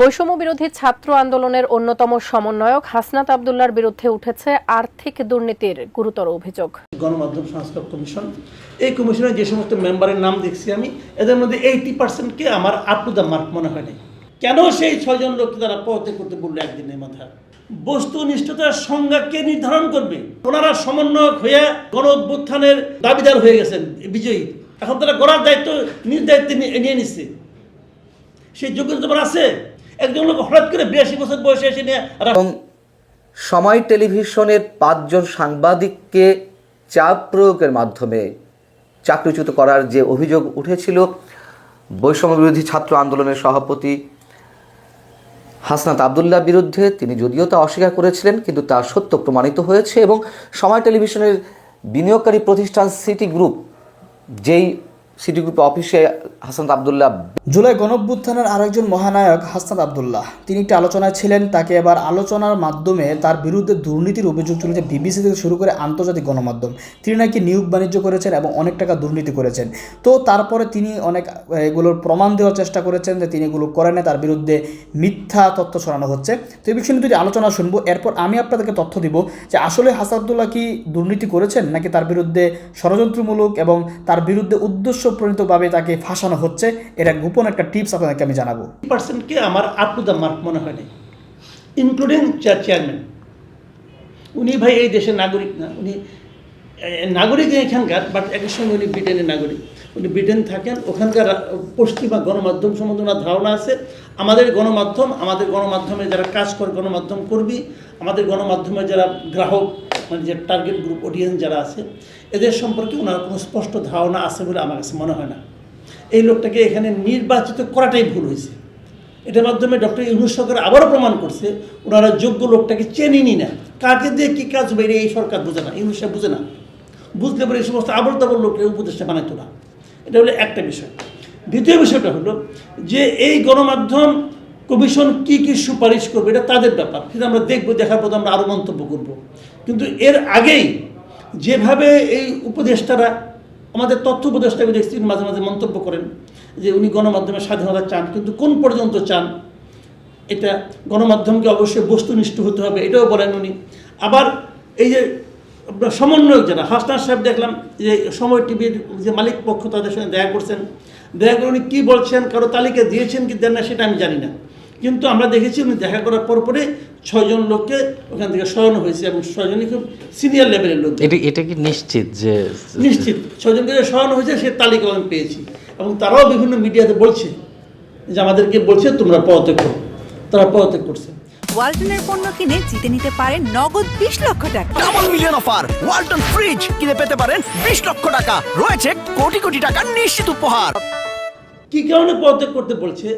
বৈষম্য বিরোধী ছাত্র আন্দোলনের অন্যতম সমন্বয়ক হাসনাত আবদুল্লার বিরুদ্ধে উঠেছে আর্থিক দুর্নীতির গুরুতর অভিযোগ। গণমাধ্যম সংস্কার কমিশন, এই কমিশনের যে সমস্ত মেম্বারের নাম দেখছি আমি, এদের মধ্যে এইটি পার্সেন্টকে আমার আপ টু দ্য মার্ক মনে হয় নাই। কেন সেই ছয়জন লোককে তারা পদত্যাগ করতে বলল একদিনের মাথায়? বস্তুনিষ্ঠতার সংজ্ঞা কে নির্ধারণ করবে? ওনারা সমন্বয়ক হয়ে গণ অভ্যুত্থানের দাবিদার হয়ে গেছেন, বিজয়ী। এখন তারা গড়ার দায়িত্ব নিজ দায়িত্বে নিয়ে নিচ্ছে। সেই যোগ্যতা আছে? একজন লোক হঠাৎ করে বিরাশি বছর বয়সে এসে নিয়ে এবং সময় টেলিভিশনের পাঁচজন সাংবাদিককে চাপ প্রয়োগের মাধ্যমে চাকরিচ্যুত করার যে অভিযোগ উঠেছিল, বৈষম্য বিরোধী ছাত্র আন্দোলনের সভাপতি হাসনাত আবদুল্লাহ বিরুদ্ধে তিনি যদিও তা অস্বীকার করেছিলেন, কিন্তু তা সত্য প্রমাণিত হয়েছে এবং সময় টেলিভিশনের বিনিয়োগকারী প্রতিষ্ঠান সিটি গ্রুপ যেই সিটি গ্রুপ অফিসে হাসনাত আবদুল্লাহ। জুলাই গণঅভ্যুত্থানের আরেকজন মহানায়ক হাসান আবদুল্লাহ। তিনি একটি আলোচনায় ছিলেন, তাকে এবার আলোচনার মাধ্যমে তার বিরুদ্ধে দুর্নীতির অভিযোগ চলেছে বিবিসি থেকে শুরু করে আন্তর্জাতিক গণমাধ্যম। তিনি নাকি নিয়োগ বাণিজ্য করেছেন এবং অনেক টাকা দুর্নীতি করেছেন। তো তারপরে তিনি অনেক, এগুলোর প্রমাণ দেওয়ার চেষ্টা করেছেন যে তিনি এগুলো করেন তার বিরুদ্ধে মিথ্যা তথ্য ছড়ানো হচ্ছে। তো এই বিষয়ে নিয়ে দুটি আলোচনা শুনব। এরপর আমি আপনাদেরকে তথ্য দিব যে আসলে হাসান আবদুল্লাহ কি দুর্নীতি করেছেন নাকি তার বিরুদ্ধে ষড়যন্ত্রমূলক এবং তার বিরুদ্ধে উদ্দেশ্যপ্রণীতভাবে তাকে ফাঁসানো হচ্ছে, এটা গোপন একটা টিপস আপনাদেরকে আমি জানাব। পার্সেন্টকে আমার আপ টু দ্য মার্ক মনে হয় নাই ইনক্লুডিং চেয়ারম্যান উনি ভাই এই দেশের নাগরিক না, উনি নাগরিক এখানকার বাট একই সঙ্গে উনি ব্রিটেনের নাগরিক। উনি ব্রিটেন থাকেন, ওখানকার পশ্চিমা গণমাধ্যম সম্বন্ধে ওনার ধারণা আছে। আমাদের গণমাধ্যম, আমাদের গণমাধ্যমে যারা কাজ করে, গণমাধ্যম কর্মী, আমাদের গণমাধ্যমে যারা গ্রাহক মানে যে টার্গেট গ্রুপ অডিয়েন্স যারা আছে, এদের সম্পর্কে ওনার কোনো স্পষ্ট ধারণা আছে বলে আমার কাছে মনে হয় না। এই লোকটাকে এখানে নির্বাচিত করাটাই ভুল হয়েছে। এটার মাধ্যমে ডক্টর ইউনুস সরকার আবারও প্রমাণ করছে, ওনারা যোগ্য লোকটাকে চেনেনি না কাকে দিয়ে কী কাজ এটা এই সরকার বোঝে না, ইউনুস বুঝে না। বুঝলে পরে এই সমস্ত আবল তাবল লোকের উপদেষ্টা বানাইতো না। এটা হলো একটা বিষয়। দ্বিতীয় বিষয়টা হলো যে এই গণমাধ্যম কমিশন কি কি সুপারিশ করবে, এটা তাদের ব্যাপার। সেটা আমরা দেখব, দেখার পর আমরা আরও মন্তব্য করব। কিন্তু এর আগেই যেভাবে এই উপদেষ্টারা, আমাদের তথ্য উপদেষ্টাকে দেখছি মাঝে মাঝে মন্তব্য করেন যে উনি গণমাধ্যমের স্বাধীনতা চান, কিন্তু কোন পর্যন্ত চান? এটা গণমাধ্যমকে অবশ্যই বস্তুনিষ্ঠ হতে হবে, এটাও বলেন উনি। আবার এই যে সমন্বয়ক যারা হাসনার সাহেব দেখলাম যে সময় টিভির যে মালিক পক্ষ তাদের সঙ্গে দেখা করছেন। দেখা করে উনি কী বলছেন, কারও তালিকা দিয়েছেন কি দেন না, সেটা আমি জানি না। কিন্তু আমরা দেখেছি উনি দেখা করার পর পরে ছয়জন লোককে ওখান থেকে সরানো হয়েছে এবং ছয়জনই খুব সিনিয়র লেভেলের লোক এটা এটা কি নিশ্চিত যে নিশ্চিত। ছয়জনকে যে সরানো হয়েছে সে তালিকা আমি পেয়েছি। এবং তারাও বিভিন্ন মিডিয়াতে বলছে যে আমাদেরকে বলছে তোমরা পদত্যাগ করো। তারা পদত্যাগ করছে। ওয়ালটনের পণ্য কিনে জিতে নিতে পারেন নগদ বিশ লক্ষ টাকা। Double million offer Walton fridge কিনে পেতে পারেন বিশ লক্ষ টাকা। রয়েছে কোটি কোটি টাকার নিশ্চিত উপহার। কী কারণে পদত্যাগ করতে বলছে?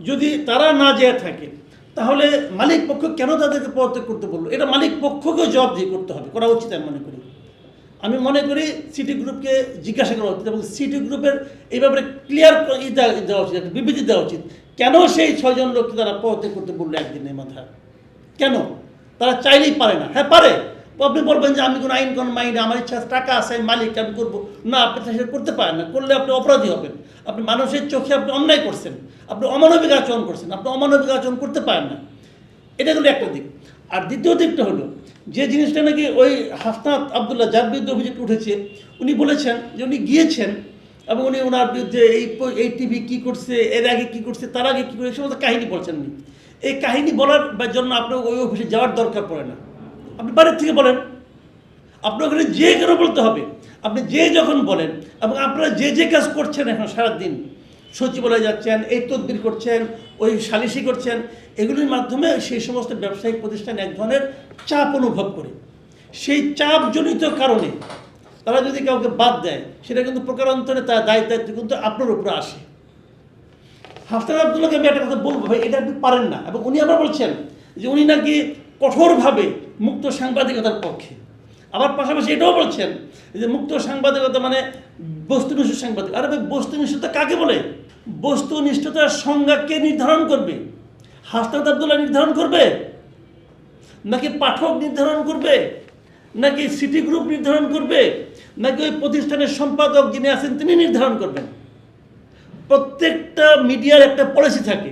যদি তারা না যেয়ে থাকে তাহলে মালিক পক্ষ কেন তাদেরকে পদত্যাগ করতে বলল? এটা মালিক পক্ষকে জবাব দিয়ে করতে হবে, করা উচিত আমি মনে করি। আমি মনে করি সিটি গ্রুপকে জিজ্ঞাসা করা উচিত এবং সিটি গ্রুপের এই ব্যাপারে ক্লিয়ার দেওয়া উচিত, একটা বিবৃতি দেওয়া উচিত। কেন সেই ছয়জন লোককে তারা পদত্যাগ করতে বলল একদিনের মাথায়? কেন? তারা চাইলেই পারে না। হ্যাঁ পারে। আপনি বলবেন যে আমি কোনো আইন কোন মাইনে আমার ইচ্ছা টাকা আছে মালিক, আমি করব। না, আপনি সেটা করতে পারেন না। করলে আপনি অপরাধী হবেন। আপনি মানুষের চোখে আপনি অন্যায় করছেন, আপনি অমানবিক আচরণ করছেন, আপনি অমানবিক আচরণ করতে পারেন না। এটা হলো একটা দিক। আর দ্বিতীয় দিকটা হলো, যে জিনিসটা নাকি ওই হাসনাত আবদুল্লাহ যার বিরুদ্ধে অভিযোগ উঠেছে, উনি বলেছেন যে উনি গিয়েছেন এবং উনি ওনার বিরুদ্ধে এই এই টিভি কী করছে, এর আগে কী করছে, তার আগে কী এই সমস্ত কাহিনী বলছেন উনি। এই কাহিনী বলার জন্য আপনার ওই অফিসে যাওয়ার দরকার পড়ে না। আপনি বাড়ির থেকে বলেন। ওখানে যে কেন বলতে হবে, আপনি যে যখন বলেন, এবং আপনারা যে যে কাজ করছেন এখন সারাদিন, সচিবালয়ে যাচ্ছেন, এই তদবির করছেন, ওই সালিশি করছেন, এগুলির মাধ্যমে সেই সমস্ত ব্যবসায়িক প্রতিষ্ঠান এক ধরনের চাপ অনুভব করে। সেই চাপজনিত কারণে তারা যদি কাউকে বাদ দেয়, সেটা কিন্তু প্রকারান্তরে তার দায় দায়িত্ব কিন্তু আপনার উপরে আসে। হাফতার আবদুল্লাহকে আমি একটা কথা বলব ভাই, এটা আপনি পারেন না। এবং উনি আবার বলছেন যে উনি নাকি কঠোরভাবে মুক্ত সাংবাদিকতার পক্ষে। আবার পাশাপাশি এটাও বলছেন যে মুক্ত সাংবাদিকতা মানে বস্তুনিষ্ঠ সাংবাদিক। আরে ভাই, বস্তুনিষ্ঠতা কাকে বলে? বস্তুনিষ্ঠতার সংজ্ঞা কে নির্ধারণ করবে? হাসনাত আবদুল্লাহ নির্ধারণ করবে? নাকি পাঠক নির্ধারণ করবে? নাকি সিটি গ্রুপ নির্ধারণ করবে? নাকি ওই প্রতিষ্ঠানের সম্পাদক যিনি আছেন তিনি নির্ধারণ করবেন? প্রত্যেকটা মিডিয়ার একটা পলিসি থাকে।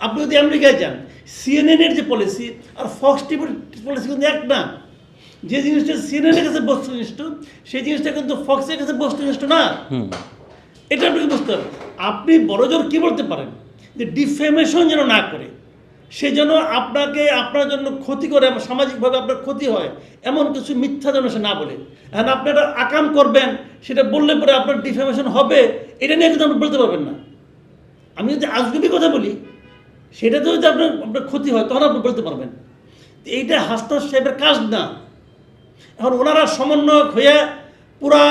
আপনি যদি আমেরিকায় যান, সিএনএনের যে পলিসি আর ফক্স টিভির পলিসি কিন্তু এক না। যে জিনিসটা সিএনএনের কাছে বস্তুনিষ্ঠ সেই জিনিসটা কিন্তু ফক্সের কাছে বস্তুনিষ্ঠ না। এটা আপনাকে বুঝতে হবে। আপনি বড়জোর কী বলতে পারেন? যে ডিফেমেশন যেন না করে সে যেন আপনাকে আপনার জন্য ক্ষতি করে সামাজিকভাবে আপনার ক্ষতি হয় এমন কিছু মিথ্যা যেন সে না বলে। এখন আপনি একটা আকাম করবেন সেটা বললে পরে আপনার ডিফেমেশন হবে এটা নিয়ে কিন্তু আপনি বলতে পারবেন না। আমি যদি আজগুবি কথা বলি সেটাতেও যদি আপনার আপনার ক্ষতি হয় তখন আপনি বলতে পারবেন। এইটা হাসনাত সাহেবের কাজ না। এখন ওনারা সমন্বয়ক হয়ে পুরা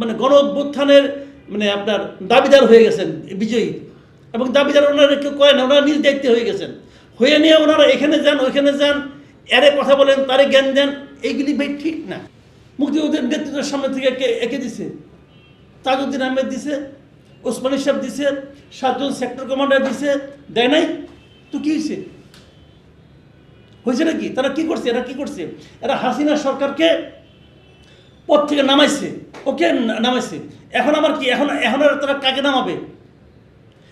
মানে গণ অভ্যুত্থানের মানে আপনার দাবিদার হয়ে গেছেন বিজয়ী। এবং দাবিদার ওনারা কেউ কয় না, ওনারা নিজ দায়িত্বে হয়ে গেছেন। হয়ে নিয়ে ওনারা এখানে যান, ওইখানে যান, এরে কথা বলেন, তারে জ্ঞান দেন, এইগুলি ভাই ঠিক না। মুক্তিযুদ্ধের নেতৃত্বের সামনে থেকে একে একে দিছে। তাজউদ্দিন আহমেদ দিছে, ওসমানী সাহেব দিছে, সাতজন সেক্টর কমান্ডার দিছে, দেয় নাই? তো কী হয়েছে হয়েছে নাকি? তারা কি করছে? এরা কি করছে? এরা হাসিনা সরকারকে পদ থেকে নামাইছে। ওকে? নামাইছে। এখন আমার কি? এখন এখন তারা কাকে নামাবে?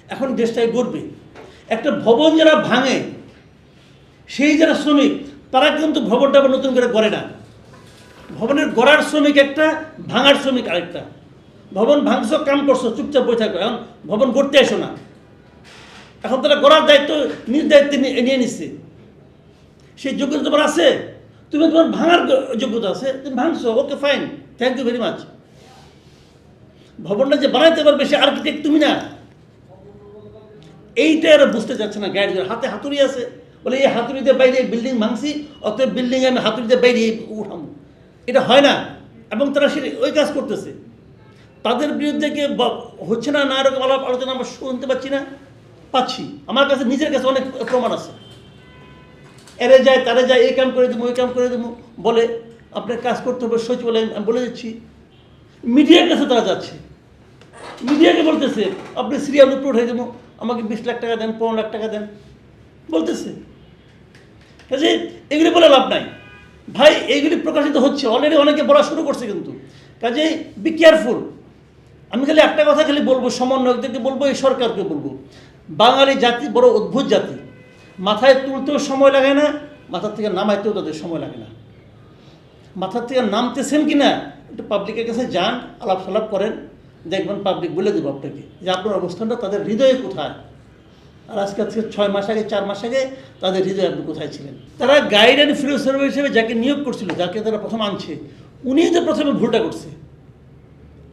এখন দেশটাকে গড়বে। একটা ভবন যারা ভাঙে, সেই যারা শ্রমিক, তারা কিন্তু ভবনটা আবার নতুন করে গড়ে না। ভবনের গড়ার শ্রমিক একটা, ভাঙার শ্রমিক আরেকটা। ভবন ভাঙছো, কাম করছ, চুপচাপ বসে থাকো। এখন ভবন গড়তে এসো না। এখন তারা গড়ার দায়িত্ব নিজ দায়িত্বে নিয়ে নিচ্ছে সেই যোগ্যতা তোমার আছে। তুমি তোমার ভাঙার যোগ্যতা আছে, তুমি ভাঙছো, okay fine thank you very much ভবনটা যে বানাইতে পারবে সে আর্কিটেক্ট তুমি না। এইটা এরা বুঝতে চাচ্ছে না গাইড হাতে হাতুড়ি আছে। বলে, এই হাতুড়িতে বাইরে বিল্ডিং ভাঙছি, অতএব বিল্ডিং আমি হাতুড়িতে বাইরে উঠাম। এটা হয় না। এবং তারা সে ওই কাজ করতেছে। তাদের বিরুদ্ধে কে হচ্ছে না? না এরকম আলোচনা আমরা শুনতে পাচ্ছি না? পাচ্ছি। আমার কাছে নিজের কাছে অনেক প্রমাণ আছে। এরে যায়, তারে যায়, এই কাম করে দেবো, ওই কাম করে দেবো, বলে আপনার কাজ করতে হবে সচিবালয় আমি বলে দিচ্ছি। মিডিয়ার কাছে তারা যাচ্ছে। মিডিয়াকে বলতেছে, আপনি সিরিয়াল উপরে উঠে দেবো আমাকে বিশ লাখ টাকা দেন, পনেরো লাখ টাকা দেন। বলতেছে। কাজে এগুলি বলে লাভ নাই। ভাই এইগুলি প্রকাশিত হচ্ছে অলরেডি অনেকে বলা শুরু করছে কিন্তু। কাজে বি কেয়ারফুল আমি খালি একটা কথা খালি বলব, সমন্বয়কদেরকে বলব, এই সরকারকে বলব। বাঙালি জাতি বড় অদ্ভুত জাতি। মাথায় তুলতেও সময় লাগে না, মাথার থেকে নামাইতেও তাদের সময় লাগে না। মাথার থেকে নামতেছেন কি না একটু পাবলিকের কাছে যান, আলাপ সালাপ করেন, দেখবেন পাবলিক বলে দেবো আপনাকে যে আপনার অবস্থানটা তাদের হৃদয়ে কোথায়। আর আজকে থেকে ছয় মাস আগে, চার মাস আগে তাদের হৃদয়ে আপনি কোথায় ছিলেন? তারা গাইড অ্যান্ড ফিলোসফার হিসেবে যাকে নিয়োগ করছিল, যাকে তারা প্রথম আনছে উনিই তো প্রথমে ভুলটা করছে।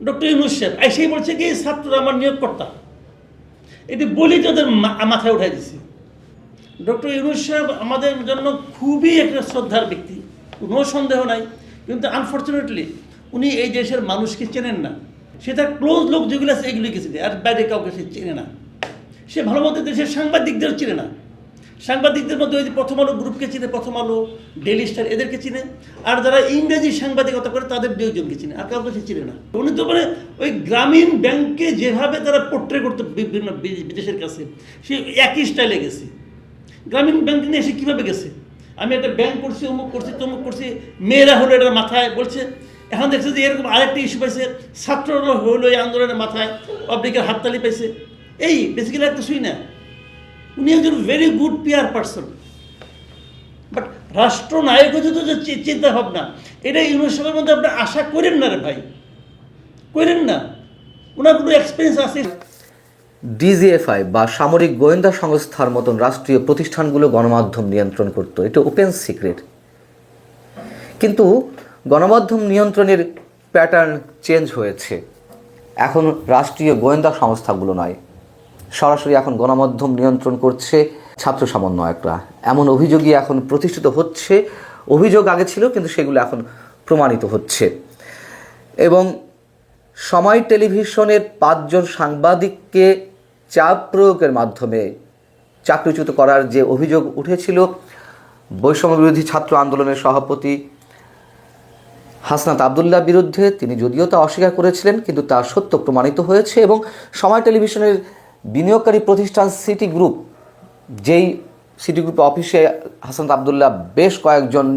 ডক্টর ইউনুস সাহেব এসেই বলছে কি, ছাত্ররা আমার নিয়োগকর্তা। এটি বলি তাদের মাথায় উঠাই দিছে। ডক্টর ইউনুস সাহেব আমাদের জন্য খুবই একটা শ্রদ্ধার ব্যক্তি। কোনো সন্দেহ নাই। কিন্তু আনফর্চুনেটলি উনি এই দেশের মানুষকে চেনেন না। সে তার ক্লোজ লোক যেগুলো আছে এগুলিকে চিনে আর বাইরে কাউকে সে চেনে না। সে ভালো মতো দেশের সাংবাদিকদের চিনে না। সাংবাদিকদের মধ্যে ওই যে প্রথম আলো গ্রুপকে চিনে প্রথম আলো ডেলি স্টার এদেরকে চিনে, আর যারা ইংরেজি সাংবাদিকতা করে তাদের দুইজনকে চিনে, আর কাউকে সে চিনে না। উনি তো মানে ওই গ্রামীণ ব্যাংকে যেভাবে তারা পোট্রে করতে বিভিন্ন বিদেশের কাছে, সে একই স্টাইলে গেছে। গ্রামীণ ব্যাংক নিয়ে এসে কীভাবে গেছে? আমি একটা ব্যাংক করছি, অমুক করছি, তমুক করছি, মেয়েরা হলো এটার মাথায় বলছে। এখন দেখছে যে এরকম আরেকটা ইস্যু পাইছে, ছাত্ররা হলো এই আন্দোলনের মাথায় পাবলিকের হাততালি পাইছে। এই বেসিক্যালি আর কিছুই না। উনি একজন very good peer person but রাষ্ট্রনায়ক হচ্ছে তো চিন্তা ভাবনা, এটা ইউনিভার্সিটির মধ্যে আপনি আশা করেন না রে ভাই? করেন না। ওনার কোনো এক্সপিরিয়েন্স আছে? ডিজিএফআই বা সামরিক গোয়েন্দা সংস্থার মতন রাষ্ট্রীয় প্রতিষ্ঠানগুলো গণমাধ্যম নিয়ন্ত্রণ করত। এটা ওপেন সিক্রেট। কিন্তু গণমাধ্যম নিয়ন্ত্রণের প্যাটার্ন চেঞ্জ হয়েছে। এখন রাষ্ট্রীয় গোয়েন্দা সংস্থাগুলো নয়। সরাসরি এখন গণমাধ্যম নিয়ন্ত্রণ করছে ছাত্র সমন্বয়করা। এমন অভিযোগই এখন প্রতিষ্ঠিত হচ্ছে। অভিযোগ আগে ছিল, কিন্তু সেগুলো এখন প্রমাণিত হচ্ছে। এবং সময় টেলিভিশনের পাঁচজন সাংবাদিককে চাপ প্রয়োগের মাধ্যমে চাকরিচ্যুত করার যে অভিযোগ উঠেছিল, বৈষম্য বিরোধী ছাত্র আন্দোলনের সভাপতি হাসনাত আবদুল্লাহ বিরুদ্ধে তিনি যদিও তা অস্বীকার করেছিলেন, কিন্তু তা সত্য প্রমাণিত হয়েছে এবং সময় টেলিভিশনের বিনিয়োগকারী প্রতিষ্ঠান সিটি গ্রুপ, যেই সিটি গ্রুপ অফিসে হাসনাত আবদুল্লাহ বেশ কয়েকজন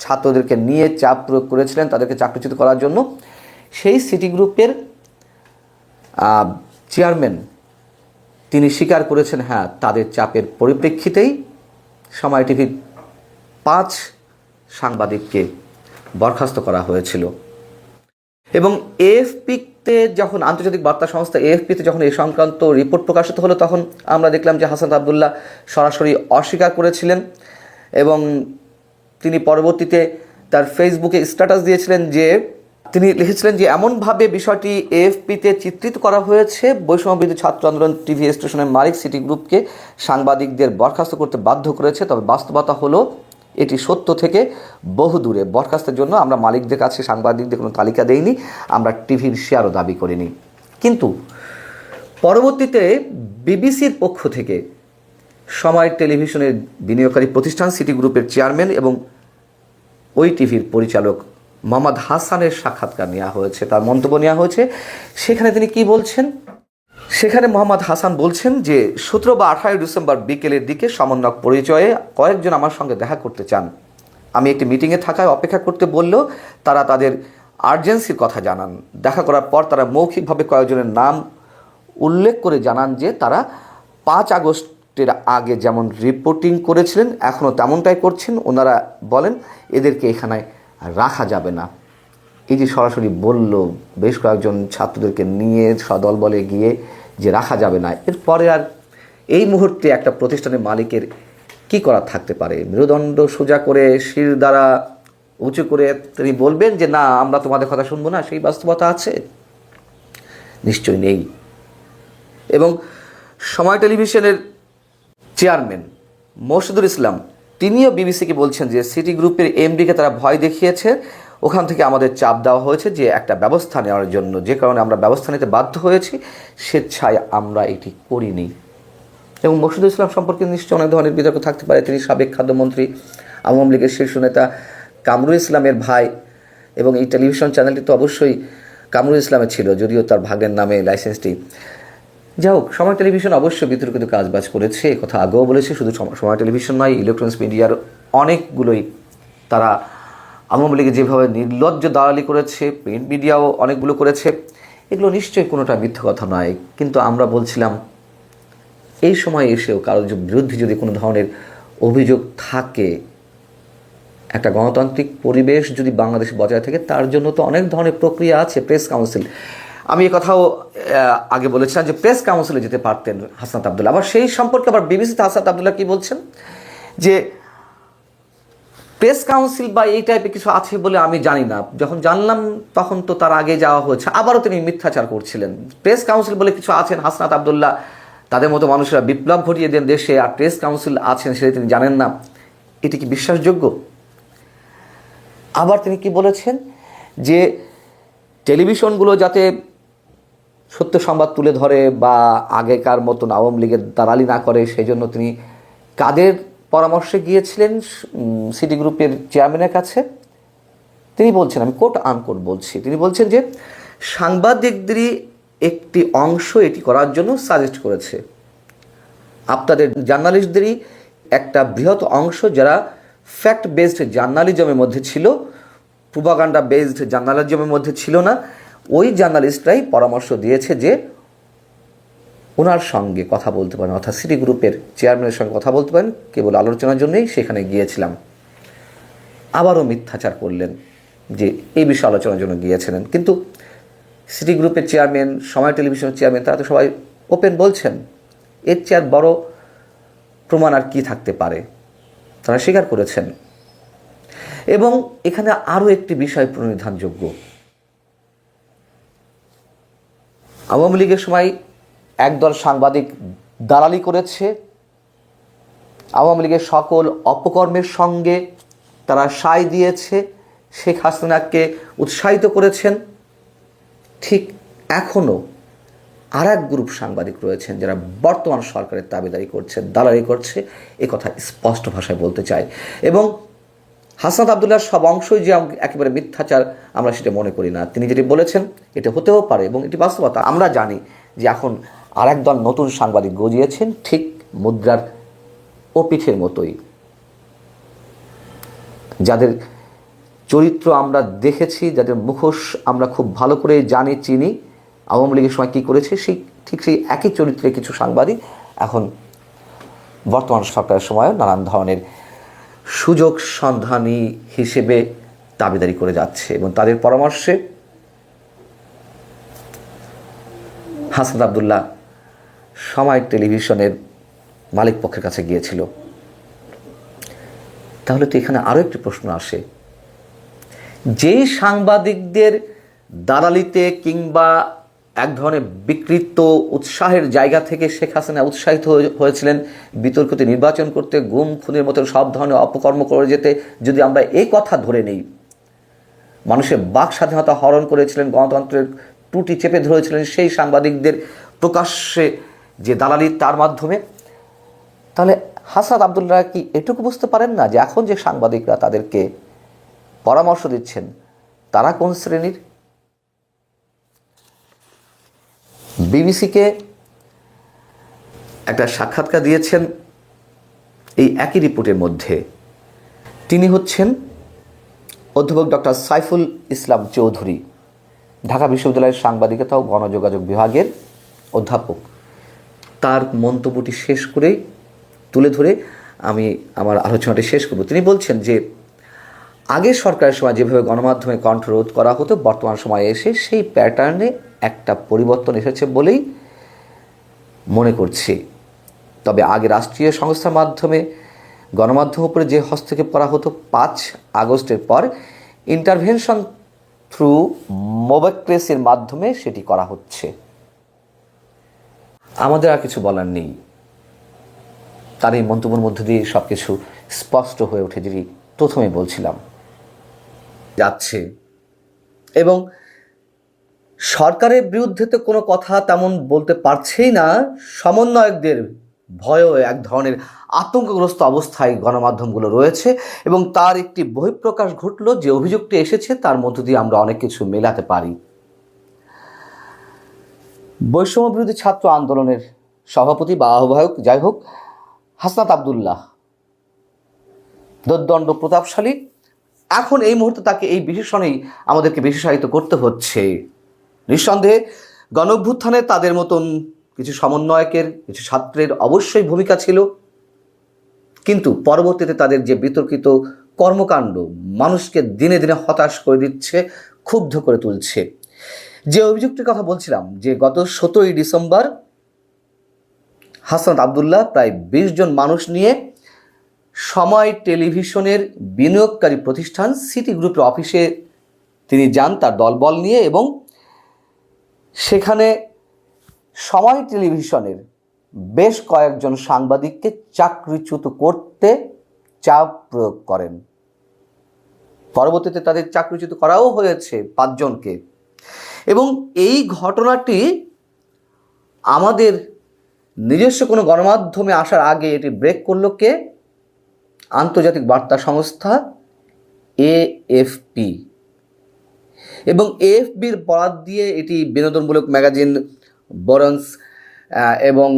ছাত্রদেরকে নিয়ে চাপ প্রয়োগ করেছিলেন তাদেরকে চাকরিচ্যুত করার জন্য, সেই সিটি গ্রুপের চেয়ারম্যান তিনি স্বীকার করেছেন হ্যাঁ তাদের চাপের পরিপ্রেক্ষিতেই সময় টিভির পাঁচ সাংবাদিককে বরখাস্ত করা হয়েছিল। এবং এএফপিতে যখন আন্তর্জাতিক বার্তা সংস্থা এএফপিতে যখন এ সংক্রান্ত রিপোর্ট প্রকাশিত হলো, তখন আমরা দেখলাম যে হাসান আবদুল্লাহ সরাসরি অস্বীকার করেছিলেন এবং তিনি পরবর্তীতে তার ফেসবুকে স্ট্যাটাস দিয়েছিলেন যে তিনি লিখেছিলেন যে, এমনভাবে বিষয়টি এএফপিতে চিত্রিত করা হয়েছে, বৈষম্যবিরোধী ছাত্র আন্দোলন টিভি স্টেশনের মালিক সিটি গ্রুপকে সাংবাদিকদের বরখাস্ত করতে বাধ্য করেছে। তবে বাস্তবতা হলো, এটি সত্য থেকে বহু দূরে। বরখাস্তের জন্য আমরা মালিকদের কাছে, সাংবাদিকদের কোনো তালিকা দেইনি, আমরা টিভির শেয়ারও দাবি করিনি। কিন্তু পরবর্তীতে বিবিসির পক্ষ থেকে সময় টেলিভিশনের বিনিয়োগকারী প্রতিষ্ঠান সিটি গ্রুপের চেয়ারম্যান এবং ওই টিভির পরিচালক মোহাম্মদ হাসানের সাক্ষাৎকার নেওয়া হয়েছে, তার মন্তব্য নেওয়া হয়েছে। সেখানে তিনি কি বলছেন? সেখানে মোহাম্মদ হাসান বলছেন যে, সতেরো বা আঠারোই ডিসেম্বর বিকেলের দিকে সমন্বয়ক পরিচয়ে কয়েকজন আমার সঙ্গে দেখা করতে চান। আমি একটি মিটিংয়ে থাকায় অপেক্ষা করতে বললেও তারা তাদের আর্জেন্সির কথা জানান। দেখা করার পর তারা মৌখিকভাবে কয়েকজনের নাম উল্লেখ করে জানান যে, তারা পাঁচ আগস্টের আগে যেমন রিপোর্টিং করেছিলেন এখনও তেমনটাই করছেন। ওনারা বলেন, এদেরকে এখানে রাখা যাবে না। এই যে সরাসরি বলল বেশ কয়েকজন ছাত্রদেরকে নিয়ে সদল বলে গিয়ে যে রাখা যাবে না এরপরে আর এই মুহূর্তে একটা প্রতিষ্ঠানের মালিকের কি করা থাকতে পারে? মেরুদণ্ড সোজা করে শির দ্বারা উঁচু করে তিনি বলবেন যে, না, আমরা তোমাদের কথা শুনব না, সেই বাস্তবতা আছে? নিশ্চয় নেই। এবং সময় টেলিভিশনের চেয়ারম্যান মোর্শেদুল ইসলাম তিনিও বিবিসিকে বলছেন যে সিটি গ্রুপের এমডিকে তারা ভয় দেখিয়েছে। ওখান থেকে আমাদের চাপ দেওয়া হয়েছে যে একটা ব্যবস্থা নেওয়ার জন্য। যে কারণে আমরা ব্যবস্থা নিতে বাধ্য হয়েছি, স্বেচ্ছায় আমরা এটি করিনি। এবং মোর্শেদুল ইসলাম সম্পর্কে নিশ্চয়ই অনেক ধরনের বিতর্ক থাকতে পারে। তিনি সাবেক খাদ্যমন্ত্রী, আওয়ামী লীগের শীর্ষ নেতা কামরুল ইসলামের ভাই এবং এই টেলিভিশন চ্যানেলটি তো অবশ্যই কামরুল ইসলামের ছিল, যদিও তার ভাগের নামে লাইসেন্সটি যাই হোক, সময় টেলিভিশন অবশ্যই বিতর্কিত কাজবাজ করেছে কথা আগেও বলেছে, শুধু সম- সময় টেলিভিশন নয় ইলেকট্রনিক্স মিডিয়ার অনেকগুলোই তারা আওয়ামী লীগে যেভাবে নির্লজ্জ দালালি করেছে প্রিন্ট মিডিয়াও অনেকগুলো করেছে, এগুলো নিশ্চয়ই কোনোটা মিথ্যা কথা নয়। কিন্তু আমরা বলছিলাম, এই সময় এসেও কারোর বিরুদ্ধে যদি কোনো ধরনের অভিযোগ থাকে, একটা গণতান্ত্রিক পরিবেশ যদি বাংলাদেশে বজায় থাকে, তার জন্য তো অনেক ধরনের প্রক্রিয়া আছে প্রেস কাউন্সিল আমি কথাও আগে বলেছিলাম যে প্রেস কাউন্সিলে যেতে পারতেন হাসনাত আবদুল্লাহ। আবার সেই সম্পর্কে আবার বিবিসিতে হাসনাত আবদুল্লাহ কি বলছেন? যে প্রেস কাউন্সিল বা এই টাইপের কিছু আছে বলে আমি জানি না। যখন জানলাম, তখন তো তার আগে যাওয়া হয়েছে। আবারও তিনি মিথ্যাচার করছিলেন। প্রেস কাউন্সিল বলে কিছু আছেন হাসনাত আবদুল্লাহ, তাদের মতো মানুষরা বিপ্লব ঘটিয়ে দেন দেশে, আর প্রেস কাউন্সিল আছেন সেটা তিনি জানেন না। এটি কি বিশ্বাসযোগ্য? আবার তিনি কি বলেছেন? যে টেলিভিশনগুলো যাতে সত্য সংবাদ তুলে ধরে বা আগেকার মতন আওয়ামী লীগের দালালি না করে সেই জন্য তিনি কাদের পরামর্শে গিয়েছিলেন সিটি গ্রুপের চেয়ারম্যানের কাছে? তিনি বলছেন, আমি কোট আনকোট বলছি, তিনি বলছেন যে, সাংবাদিকদেরই একটি অংশ এটি করার জন্য সাজেস্ট করেছে। আপনাদের জার্নালিস্টদেরই একটা বৃহৎ অংশ যারা ফ্যাক্ট বেসড জার্নালিজমের মধ্যে ছিল প্রুপাগান্ডা বেসড জার্নালিজমের মধ্যে ছিল না ওই জার্নালিস্টরাই পরামর্শ দিয়েছে যে ওনার সঙ্গে কথা বলতে পারেন, অর্থাৎ সিটি গ্রুপের চেয়ারম্যানের সঙ্গে কথা বলতে পারেন। কেবল আলোচনার জন্যই সেখানে গিয়েছিলাম। আবারও মিথ্যাচার করলেন যে এই বিষয়ে আলোচনার জন্য গিয়েছিলেন। কিন্তু সিটি গ্রুপের চেয়ারম্যান, সময় টেলিভিশনের চেয়ারম্যান, তারা তো সবাই ওপেন বলছেন। এর চেয়ার বড় প্রমাণ আর কি থাকতে পারে? তারা স্বীকার করেছেন। এবং এখানে আরও একটি বিষয় প্রণিধানযোগ্য। আওয়ামী লীগের সময় একদল সাংবাদিক দালালি করেছে। আওয়ামী লীগের সকল অপকর্মের সঙ্গে তারা সায় দিয়েছে। শেখ হাসিনাকে উৎসাহিত করেছেন। ঠিক এখনও আর এক গ্রুপ সাংবাদিক রয়েছেন যারা বর্তমান সরকারের দাবিদারি করছে, দালালি করছে। এ কথা স্পষ্ট ভাষায় বলতে চাই। এবং হাসান আবদুল্লাহর সব অংশই যে একেবারে মিথ্যাচার, আমরা সেটা মনে করি না। তিনি যেটি বলেছেন, এটা হতেও পারে এবং এটি বাস্তবতা। আমরা জানি যে এখন আর একদল নতুন সাংবাদিক গজিয়েছেন, ঠিক মুদ্রার ওপিঠের মতোই। যাদের চরিত্র আমরা দেখেছি, যাদের মুখোশ আমরা খুব ভালো করে জানি, চিনি, আওয়ামী লীগের সময় কী করেছে, সেই ঠিক সেই একই চরিত্রে কিছু সাংবাদিক এখন বর্তমান সরকারের সময় নানান ধরনের সুযোগ সন্ধানী হিসেবে দাবিদারি করে যাচ্ছে এবং তাদের পরামর্শে হাসান আবদুল্লাহ সময় টেলিভিশনের মালিক পক্ষের কাছে গিয়েছিল। তাহলে তো এখানে আরও একটি প্রশ্ন আসে। যেই সাংবাদিকদের দালালিতে কিংবা এক ধরনের বিকৃত উৎসাহের জায়গা থেকে শেখ হাসিনা উৎসাহিত হয়েছিলেন। বিতর্কিত নির্বাচন করতে, গুম খুনের মতো সব ধরনের অপকর্ম করে যেতে যদি আমরা এই কথা ধরে নেই। মানুষের বাক স্বাধীনতা হরণ করেছিলেন, গণতন্ত্রের টুটি চেপে ধরেছিলেন সেই সাংবাদিকদের প্রকাশ্যে যে দালালি তার মাধ্যমে। তাহলে হাসান আবদুল্লাহ কি এটুকু বুঝতে পারেন না যে এখন যে সাংবাদিকরা তাদেরকে পরামর্শ দিচ্ছেন, তারা কোন শ্রেণির? বিবিসিকে একটা সাক্ষাৎকার দিয়েছেন। এই একই রিপোর্টের মধ্যে তিনি হচ্ছেন অধ্যাপক ডক্টর সাইফুল ইসলাম চৌধুরী, ঢাকা বিশ্ববিদ্যালয়ের সাংবাদিকতা ও গণযোগাযোগ বিভাগের অধ্যাপক। তার মন্তব্যটি শেষ করেই তুলে ধরে আমি আমার আলোচনাটি শেষ করব। তিনি বলছেন যে আগের সরকারের সময় যেভাবে গণমাধ্যমে কণ্ঠরোধ করা হতো, বর্তমান সময়ে এসে সেই প্যাটার্নে একটা পরিবর্তন এসেছে বলেই মনে করছি। তবে আগে রাষ্ট্রীয় সংস্থার মাধ্যমে গণমাধ্যম উপরে যে হস্তক্ষেপ করা হতো, পাঁচ আগস্টের পর ইন্টারভেনশন থ্রু মোবাক্রেসির মাধ্যমে সেটি করা হচ্ছে। আমাদের আর কিছু বলার নেই। তার এই মন্তব্যের মধ্য দিয়ে সব কিছু স্পষ্ট হয়ে ওঠে, যেটি প্রথমে বলছিলাম। যাচ্ছে। এবং সরকারের বিরুদ্ধে তো কোনো কথা তেমন বলতে পারছেই না। সমন্বয়কদের ভয়ও এক ধরনের আতঙ্কগ্রস্ত অবস্থায় গণমাধ্যমগুলো রয়েছে এবং তার একটি বহিঃপ্রকাশ ঘটল, যে অভিযোগটি এসেছে তার মধ্য দিয়ে আমরা অনেক কিছু মেলাতে পারি। বৈষম্য বিরোধী ছাত্র আন্দোলনের সভাপতি বা আহ্বায়ক যাই হোক, হাসনাত আবদুল্লাহ। দোদ্দণ্ড প্রতাপশালী। এখন এই মুহূর্তে তাকে এই বিশেষণেই আমাদেরকে বিশেষায়িত করতে হচ্ছে। নিঃসন্দেহে গণভ্যুত্থানে তাদের মতন কিছু সমন্বয়কের, কিছু ছাত্রের অবশ্যই ভূমিকা ছিল। কিন্তু পরবর্তীতে তাদের যে বিতর্কিত কর্মকাণ্ড মানুষকে দিনে দিনে হতাশ করে দিচ্ছে, ক্ষুব্ধ করে তুলছে। যে অভিযোগটির কথা বলছিলাম, যে গত সতেরোই ডিসেম্বর হাসান আবদুল্লাহ প্রায় বিশ জন মানুষ নিয়ে সময় টেলিভিশনের বিনিয়োগকারী প্রতিষ্ঠান সিটি গ্রুপের অফিসে তিনি যান তার দলবল নিয়ে এবং সেখানে সময় টেলিভিশনের বেশ কয়েকজন সাংবাদিককে চাকরিচ্যুত করতে চাপ প্রয়োগ করেন। পরবর্তীতে তাদের চাকরিচ্যুত করাও হয়েছে পাঁচজনকে। এবং এই ঘটনাটি আমাদের নিজস্ব কোনো গণমাধ্যমে আসার আগে এটি ব্রেক করল কে? আন্তর্জাতিক বার্তা সংস্থা এএফপি। এবং এএফবির বরাত দিয়ে এটি বিনোদনমূলক ম্যাগাজিন বরন্স এবং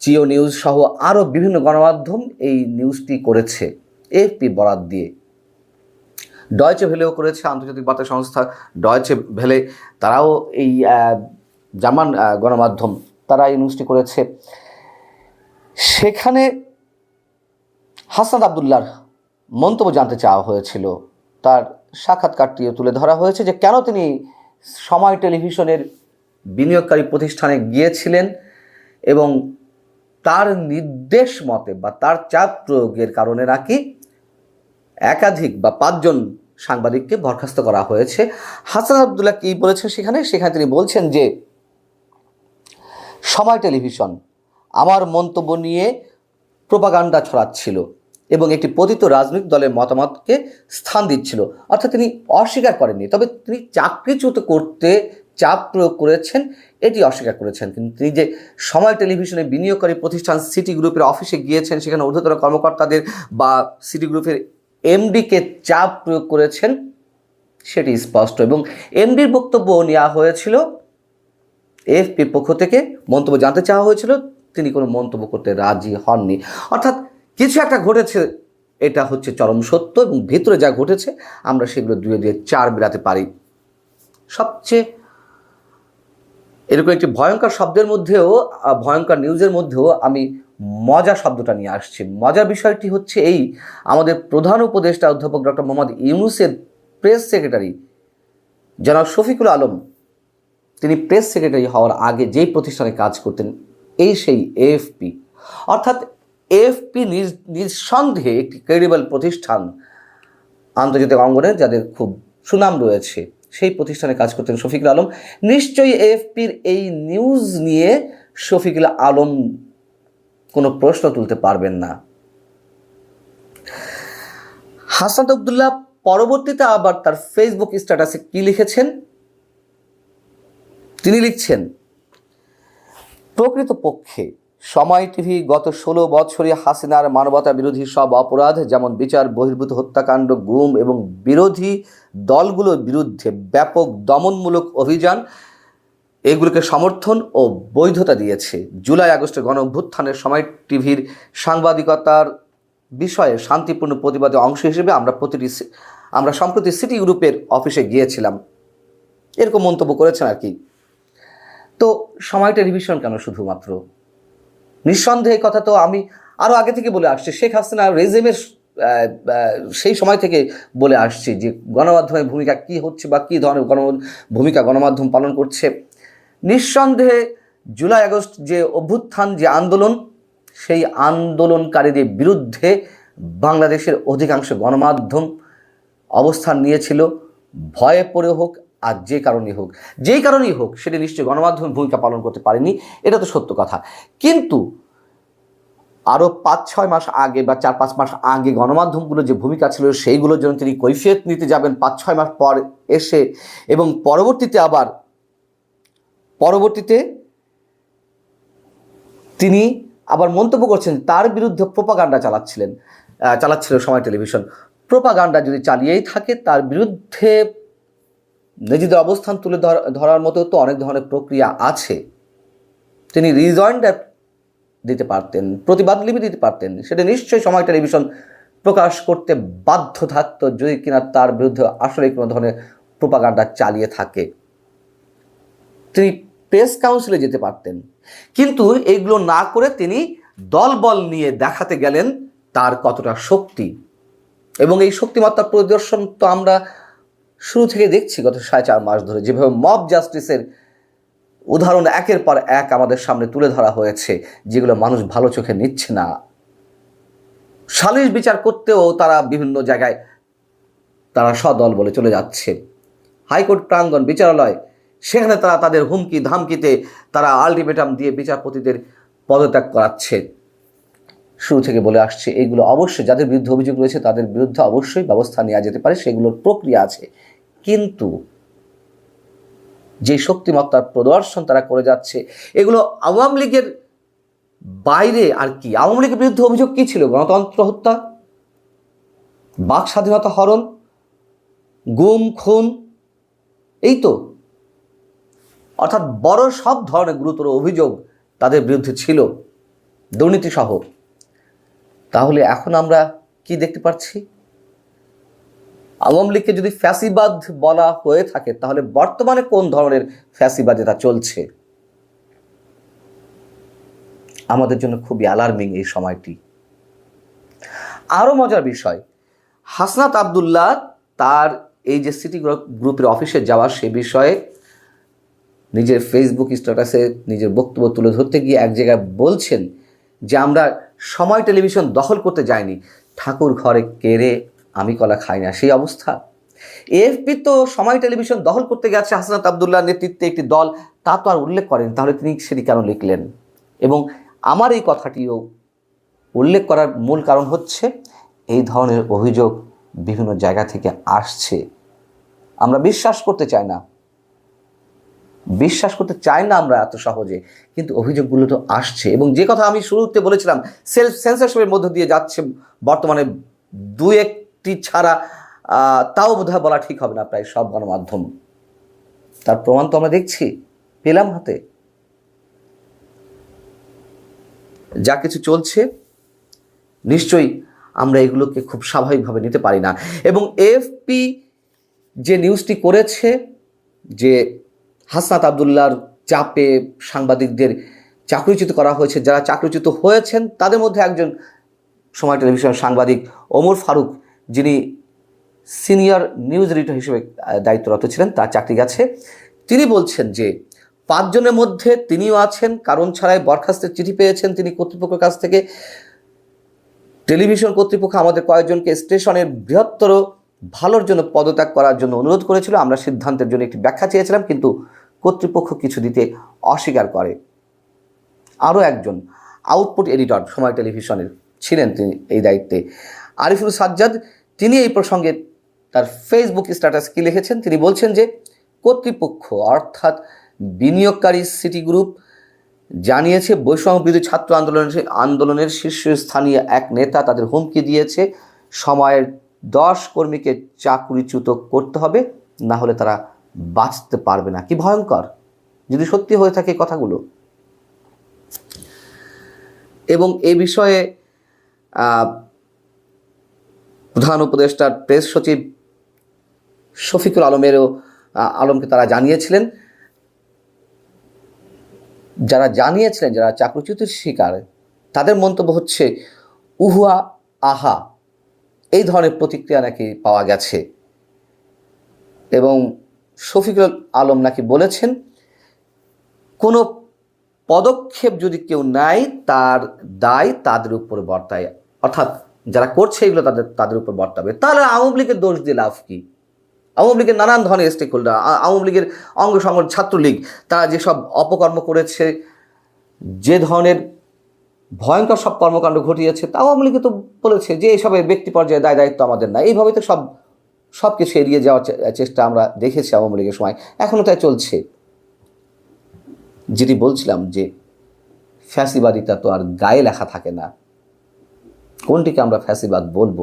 জিও নিউজ সহ আরও বিভিন্ন গণমাধ্যম এই নিউজটি করেছে এএফপি বরাত দিয়ে। ডয়চে ভেলেও করেছে আন্তর্জাতিক বার্তা সংস্থা ডয়চে ভেলে তারাও এই আহ, জার্মান গণমাধ্যম তারা এই নিউজটি করেছে। সেখানে হাসান আবদুল্লার মন্তব্য জানতে চাওয়া হয়েছিল তার সাক্ষাৎকারটিও তুলে ধরা হয়েছে যে কেন তিনি সময় টেলিভিশনের বিনিয়োগকারী প্রতিষ্ঠানে গিয়েছিলেন এবং তার নির্দেশ মতে বা তার চাপ প্রয়োগের কারণে নাকি একাধিক বা পাঁচজন সাংবাদিককে বরখাস্ত করা হয়েছে। হাসান আবদুল্লাহ কি বলেছেন সেখানে? সেখানে তিনি বলছেন যে, সময় টেলিভিশন আমার মন্তব্য নিয়ে প্রোপাগান্ডা ছড়াচ্ছিল। এবং একটি পতিত রাজনৈতিক দলের মতামতকে স্থান দিচ্ছিল। অর্থাৎ তিনি অস্বীকার করেননি। তবে তিনি চাকরিচ্যুত করতে চাপ প্রয়োগ করেছেন, এটি অস্বীকার করেছেন। কিন্তু তিনি যে সময় টেলিভিশনে বিনিয়োগকারী প্রতিষ্ঠান সিটি গ্রুপের অফিসে গিয়েছেন, সেখানে ঊর্ধ্বতন কর্মকর্তাদের বা সিটি গ্রুপের এমডিকে চাপ প্রয়োগ করেছেন, সেটি স্পষ্ট। এবং এমডির বক্তব্য নেওয়া হয়েছিল, এফপির পক্ষ থেকে মন্তব্য জানতে চাওয়া হয়েছিল, তিনি কোনো মন্তব্য করতে রাজি হননি। অর্থাৎ কিছু একটা ঘটেছে, এটা হচ্ছে চরম সত্য এবং ভেতরে যা ঘটেছে, আমরা সেগুলো দুয়ে দুয়ে চার বেড়াতে পারি। সবচেয়ে এরকম একটি ভয়ঙ্কর শব্দের মধ্যেও ভয়ঙ্কর নিউজের মধ্যেও আমি মজা শব্দটা নিয়ে আসছি। মজার বিষয়টি হচ্ছে এই, আমাদের প্রধান উপদেষ্টা অধ্যাপক ডক্টর মোহাম্মদ ইউনুসের প্রেস সেক্রেটারি, জনাব শফিকুল আলম, তিনি প্রেস সেক্রেটারি হওয়ার আগে যেই প্রতিষ্ঠানে কাজ করতেন, এই সেই এএফপি। অর্থাৎ এএফপি নিঃসন্দেহে একটি ক্রেডিবল প্রতিষ্ঠান আন্তর্জাতিক অঙ্গনে যাদের খুব সুনাম রয়েছে। সেই প্রতিষ্ঠানে কাজ করতেন শফিকুল আলম। নিশ্চয়ই এএফপির এই নিউজ নিয়ে শফিকুল আলম কোনো প্রশ্ন তুলতে পারবেন না। হাসান আবদুল্লাহ পরবর্তীতে আবার তার ফেসবুক স্ট্যাটাসে কি লিখেছেন? তিনি লিখছেন, প্রকৃতপক্ষে সময় টিভি গত ষোলো বছরে হাসিনার মানবতা বিরোধী সব অপরাধ, যেমন বিচার, বহির্ভূত হত্যাকাণ্ড, গুম এবং বিরোধী দলগুলোর বিরুদ্ধে ব্যাপক দমনমূলক অভিযান, এগুলোকে সমর্থন ও বৈধতা দিয়েছে। জুলাই আগস্টে গণ অভ্যুত্থানের সময় টিভির সাংবাদিকতার বিষয়ে শান্তিপূর্ণ প্রতিবাদের অংশ হিসেবে আমরা প্রতিটি আমরা সম্প্রতি সিটি গ্রুপের অফিসে গিয়েছিলাম। এরকম মন্তব্য করেছেন আর কি। তো সময় টেলিভিশন কেন শুধুমাত্র? নিঃসন্দেহে কথা তো আমি আরও আগে থেকে বলে আসছি। শেখ হাসিনা রেজিমের সেই সময় থেকে বলে আসছি যে গণমাধ্যমের ভূমিকা কি হচ্ছে বা কী ধরনের গণ, ভূমিকা গণমাধ্যম পালন করছে। নিঃসন্দেহে জুলাই আগস্ট যে অভ্যুত্থান, যে আন্দোলন, সেই আন্দোলনকারীদের বিরুদ্ধে বাংলাদেশের অধিকাংশ গণমাধ্যম অবস্থান নিয়েছিল। ভয়ে পড়ে হোক আর যে কারণেই হোক, যেই কারণেই হোক, সেটা নিশ্চয়ই গণমাধ্যম ভূমিকা পালন করতে পারেনি, এটা তো সত্য কথা। কিন্তু আরও পাঁচ ছয় মাস আগে বা চার পাঁচ মাস আগে গণমাধ্যমগুলো যে ভূমিকা ছিল, সেইগুলোর জন্য তিনি কৈফিয়ত নিতে যাবেন পাঁচ ছয় মাস পর এসে এবং পরবর্তীতে আবার, পরবর্তীতে তিনি আবার মন্তব্য করছেন, তার বিরুদ্ধে প্রোপাগান্ডা চালাচ্ছিলেন চালাচ্ছিল সময় টেলিভিশন। প্রোপাগান্ডা যদি চালিয়েই থাকে, তার বিরুদ্ধে নিজেদের অবস্থান তুলে ধর- ধরার মতো তো অনেক ধরনের প্রক্রিয়া আছে। তিনি রিজয়েন্ডার দিতে পারতেন, প্রতিবাদ লিপি দিতে পারতেন। সেটা নিশ্চয়ই সময় টেলিভিশন প্রকাশ করতে বাধ্য থাকতো যদি কিনা তার বিরুদ্ধে আসলে কোনো ধরনের প্রোপাগান্ডা চালিয়ে থাকে। তিনি প্রেস কাউন্সিলে যেতে পারতেন। কিন্তু এইগুলো না করে তিনি দলবল নিয়ে দেখাতে গেলেন তার কতটা শক্তি। এবং এই শক্তিমত্তার প্রদর্শন তো আমরা শুরু থেকে দেখছি গত সাড়ে চার মাস ধরে যেভাবে মব জাস্টিসের উদাহরণ একের পর এক আমাদের সামনে তুলে ধরা হয়েছে, যেগুলো মানুষ ভালো চোখে নিচ্ছে না। সালিশ বিচার করতেও তারা বিভিন্ন জায়গায় তারা সদল বলে চলে যাচ্ছে। হাইকোর্ট প্রাঙ্গণ বিচারালয়, সেখানে তারা তাদের হুমকি ধামকিতে তারা আলটিমেটাম দিয়ে বিচারপতিদের পদত্যাগ করাচ্ছে। শুরু থেকে বলে আসছে এইগুলো অবশ্যই যাদের বিরুদ্ধে অভিযোগ রয়েছে তাদের বিরুদ্ধে অবশ্যই ব্যবস্থা নেওয়া যেতে পারে, সেগুলোর প্রক্রিয়া আছে। কিন্তু যে শক্তিমত্তার প্রদর্শন তারা করে যাচ্ছে, এগুলো আওয়ামী লীগের বাইরে আর কি? আওয়ামী লীগের বিরুদ্ধে অভিযোগ কী ছিল? গণতন্ত্র হত্যা, বাক স্বাধীনতা হরণ, গুম, খুন, এই তো। অর্থাৎ বড় সব ধরনের গুরুতর অভিযোগ তাদের বিরুদ্ধে ছিল দুর্নীতি সহ তাহলে এখন আমরা কি দেখতে পাচ্ছি? আওয়ামী লীগকে যদি ফ্যাসিবাদ বলা হয়ে থাকে, তাহলে বর্তমানে কোন ধরনের ফ্যাসিবাদ তা চলছে? আমাদের জন্য খুবই অ্যালার্মিং এই সময়টি। আরও মজার বিষয়, হাসনাত আবদুল্লাহ তার এই যে সিটি গ্রুপের অফিসে যাওয়া সে বিষয়ে নিজের ফেসবুক স্ট্যাটাসে নিজের বক্তব্য তুলে ধরতে গিয়ে এক জায়গায় বলছেন যে, আমরা সময় টেলিভিশন দখল করতে যাইনি। ঠাকুর ঘরে কেড়ে আমি কলা খাই না, সেই অবস্থা। এএফপি তো সময় টেলিভিশন দখল করতে গেছে হাসনাত আবদুল্লাহ নেতৃত্বে একটি দল, তা তো আর উল্লেখ করেন, তাহলে তিনি সেটি কেন লিখলেন? এবং আমার এই কথাটিও উল্লেখ করার মূল কারণ হচ্ছে, এই ধরনের অভিযোগ বিভিন্ন জায়গা থেকে আসছে। আমরা বিশ্বাস করতে চাই না। বিশ্বাস করতে চাই না আমরা এত সহজে, কিন্তু অভিযোগগুলো তো আসছে। এবং যে কথা আমি শুরুতে বলেছিলাম সেলফ সেন্সারশিপের মধ্য দিয়ে যাচ্ছে বর্তমানে দু একটি ছাড়া তাও বোধহয় বলা ঠিক হবে না প্রায় সব গণমাধ্যম। তার প্রমাণ তো আমরা দেখছি, পেলাম হাতে। যা কিছু চলছে, নিশ্চয়ই আমরা এগুলোকে খুব স্বাভাবিকভাবে নিতে পারি না। এবং এফপি যে নিউজটি করেছে, যে হাসনাত আবদুল্লার চাপে সাংবাদিকদের চাকরিচ্যুত করা হয়েছে, যারা চাকরিচ্যুত হয়েছেন, তাদের মধ্যে একজন সময় টেলিভিশন সাংবাদিক ওমর ফারুক যিনি সিনিয়র নিউজ এডিটর হিসেবে দায়িত্বরত ছিলেন, তার চাকরি গেছে। তিনি বলছেন যে, পাঁচজনের মধ্যে তিনিও আছেন, কারণ ছাড়াই বরখাস্তের চিঠি পেয়েছেন তিনি কর্তৃপক্ষের কাছ থেকে। টেলিভিশন কর্তৃপক্ষ আমাদের কয়েকজনকে স্টেশনের বৃহত্তর ভালোর জন্য পদত্যাগ করার জন্য অনুরোধ করেছিল। আমরা সিদ্ধান্তের জন্য একটি ব্যাখ্যা চেয়েছিলাম, কিন্তু কর্তৃপক্ষ কিছু দিতে অস্বীকার করে। আরও একজন আউটপুট এডিটর, সময় টেলিভিশনের, ছিলেন তিনি এই দায়িত্বে। আরিফুল সাজ্জাদ, তিনি এই প্রসঙ্গে তার ফেসবুক স্ট্যাটাস কি লিখেছেন? তিনি বলছেন যে, কর্তৃপক্ষ অর্থাৎ বিনিয়োগকারী সিটি গ্রুপ জানিয়েছে, বৈষম্য বিরোধী ছাত্র আন্দোলনের আন্দোলনের শীর্ষস্থানীয় এক নেতা তাদের হুমকি দিয়েছে। সময়ের দশ কর্মীকে চাকরিচ্যুত করতে হবে, না হলে তারা বাঁচতে পারবে না। কি ভয়ঙ্কর? যদি সত্যি হয়ে থাকে কথাগুলো। এবং এ বিষয়ে প্রধান উপদেষ্টার প্রেস সচিব শফিকুল আলমেরও আলমকে তারা জানিয়েছিলেন। যারা জানিয়েছিলেন, যারা চাকরিচ্যুতির শিকার, তাদের মন্তব্য হচ্ছে, উহুয়া, আহা, এই ধরনের প্রতিক্রিয়া নাকি পাওয়া গেছে। এবং শফিকুল আলম নাকি বলেছেন, কোনো পদক্ষেপ যদি কেউ নেয়, তার দায় তাদের উপর বর্তায়। অর্থাৎ যারা করছে এগুলো তাদের তাদের উপর বর্তাবে তাহলে আওয়ামী লীগের দোষ দিয়ে লাভ কি? আওয়ামী লীগের নানান ধরনের স্টেক হোল্ডার আওয়ামী লীগের অঙ্গ সংগঠন, ছাত্রলীগ, তারা যেসব অপকর্ম করেছে, যে ধরনের ভয়ঙ্কর সব কর্মকাণ্ড ঘটিয়েছে তা আওয়ামী লীগে তো বলেছে যে এইসবের ব্যক্তি পর্যায়ে দায় দায়িত্ব আমাদের না এইভাবে তো সব সব কিছু এড়িয়ে যাওয়ার চেষ্টা আমরা দেখেছি আওয়ামী লীগের সময়। এখনও তাই চলছে। যেটি বলছিলাম যে ফ্যাসিবাদিতা তো আর গায়ে লেখা থাকে না। কোনটিকে আমরা ফ্যাসিবাদ বলব?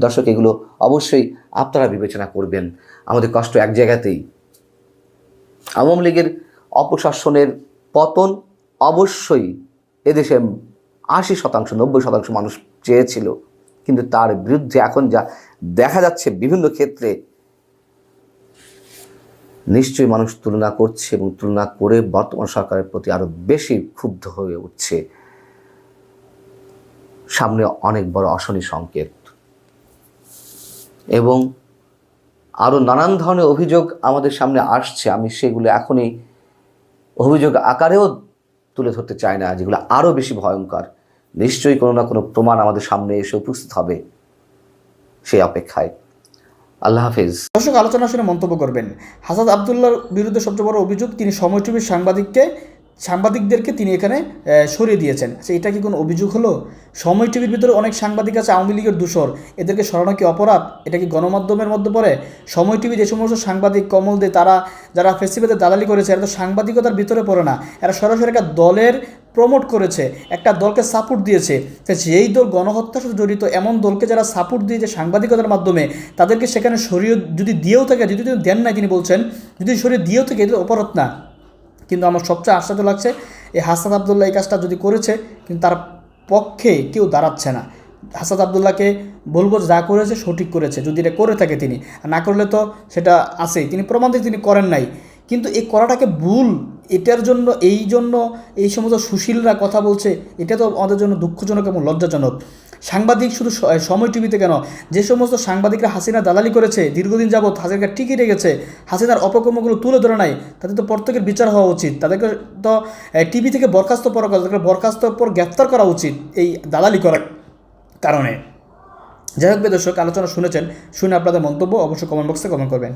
দর্শক, এগুলো অবশ্যই আপনারা বিবেচনা করবেন। আমাদের কষ্ট এক জায়গাতেই। আওয়ামী লীগের অপশাসনের পতন অবশ্যই এদেশে আশি শতাংশ, নব্বই শতাংশ মানুষ চেয়েছিল। কিন্তু তার বিরুদ্ধে এখন যা দেখা যাচ্ছে বিভিন্ন ক্ষেত্রে, নিশ্চয়ই মানুষ তুলনা করছে এবং তুলনা করে বর্তমান সরকারের প্রতি আরও বেশি ক্ষুব্ধ হয়ে উঠছে। সামনে অনেক বড় অশনি সংকেত। এবং আরও নানান ধরনের অভিযোগ আমাদের সামনে আসছে, আমি সেগুলো এখনই অভিযোগ আকারেও তুলে ধরতে চাই না, যেগুলো আরও বেশি ভয়ঙ্কর। নিশ্চয়ই কোনো না কোনো প্রমাণ আমাদের সামনে এসে উপস্থিত হবে সেই অপেক্ষায়। আল্লাহ হাফিজ। দর্শক, আলোচনা শুনে মন্তব্য করবেন। হাসাদ আবদুল্লার বিরুদ্ধে সবচেয়ে বড় অভিযোগ, তিনি সময় সাংবাদিককে সাংবাদিকদেরকে তিনি এখানে সরিয়ে দিয়েছেন। আচ্ছা এটা কি কোনো অভিযোগ হলো? সময় টিভির ভিতরে অনেক সাংবাদিক আছে, আওয়ামী লীগের দূষর। এদেরকে সরানো কি অপরাধ? এটা কি গণমাধ্যমের মধ্যে পড়ে? সময় টিভি যে সমস্ত সাংবাদিক, কমল দে, তারা যারা ফেস্টিভ্যালে দালালি করেছে, এরা তো সাংবাদিকতার ভিতরে পড়ে না। এরা সরাসরি একটা দলের প্রমোট করেছে, একটা দলকে সাপোর্ট দিয়েছে। যেই দল গণহত্যার সাথে জড়িত, এমন দলকে যারা সাপোর্ট দিয়েছে সাংবাদিকতার মাধ্যমে তাদেরকে সেখানে সরিয়ে যদি দিয়েও থাকে, যদি দেন নাই, তিনি বলছেন, যদি সরিয়ে দিয়েও থাকে এটা অপরাধ না। কিন্তু আমার সবচেয়ে আশ্চর্য লাগছে, এই হাসাদ আবদুল্লাহ এই কাজটা যদি করেছে, কিন্তু তার পক্ষে কেউ দাঁড়াচ্ছে না। হাসাদ আবদুল্লাহকে বলব যা করেছে সঠিক করেছে, যদি এটা করে থাকে তিনি। না করলে তো সেটা আছেই। তিনি প্রমাণ দিয়ে তিনি করেন নাই। কিন্তু এই করাটাকে ভুল, এটার জন্য, এই জন্য এই সমস্ত সুশীলরা কথা বলছে, এটা তো আমাদের জন্য দুঃখজনক এবং লজ্জাজনক। সাংবাদিক শুধু সময় টিভিতে কেন? যে সমস্ত সাংবাদিকরা হাসিনা দালালি করেছে, দীর্ঘদিন যাবৎ হাসিনাকে ঠিকই রেখেছে, হাসিনার অপকর্মগুলো তুলে ধরে নাই তাদের তো প্রত্যেকের বিচার হওয়া উচিত। তাদেরকে তো টিভি থেকে বরখাস্ত পর, তাদেরকে বরখাস্তর পর গ্রেফতার করা উচিত এই দালালি করার কারণে। যাই হোক দর্শক, আলোচনা শুনেছেন, শুনে আপনাদের মন্তব্য অবশ্যই কমেন্ট বক্সে কমেন্ট করবেন।